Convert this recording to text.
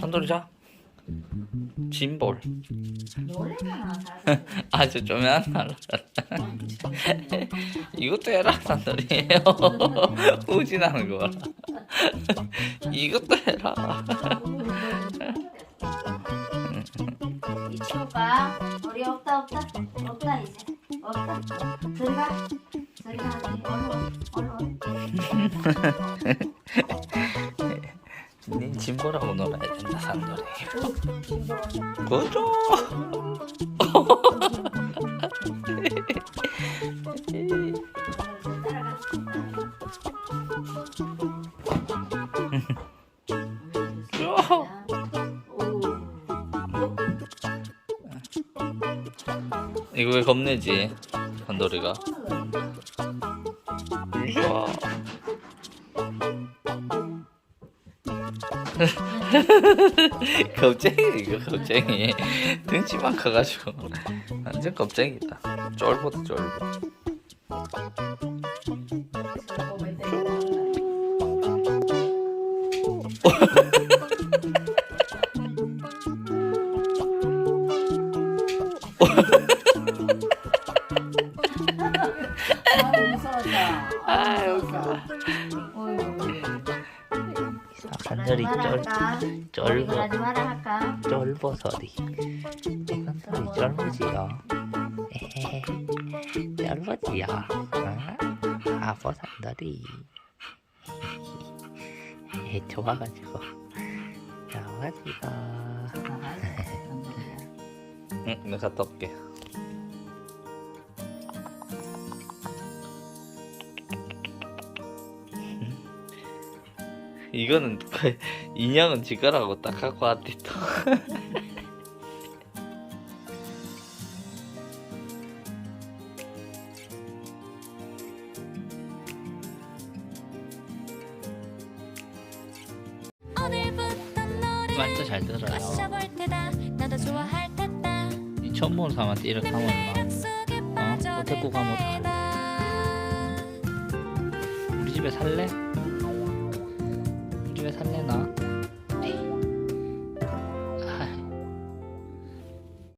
산돌이 자. 진볼. 놀래잖아 사실. 아주 날라갔다. 이것도 해라 산돌이. 우진하는 거. 이것도 해라. 이 치울까? 우리 없다 없다 없다 이제 없다. 들어가 들어가 얼른 얼른. 니 진보라고 놀아야 된다 산돌이. 그죠? 이거 왜 겁내지? 산돌이가. 이야. 겁쟁이 이거 겁쟁이. 등치만 커가지고. 완전 겁쟁이다. 쫄보다 쫄보. 아 무서 웠어. 아 무서웠어. 산돌이 쫄 쫄보 하지 마라 할까? 쫄보 소리. 산돌이 쫄보지요. 쫄보지요 어? 아보 산돌이. 에헤 좋아가지고. 좋아가지고. 응 내가 올게 이거는 인형은 지거라고 딱 갖고 왔디 또 말도 잘 들어요 이 처음 보는 사람한테 이렇게 하면 막 어? 데리고 가면 어떡해 우리 집에 살래?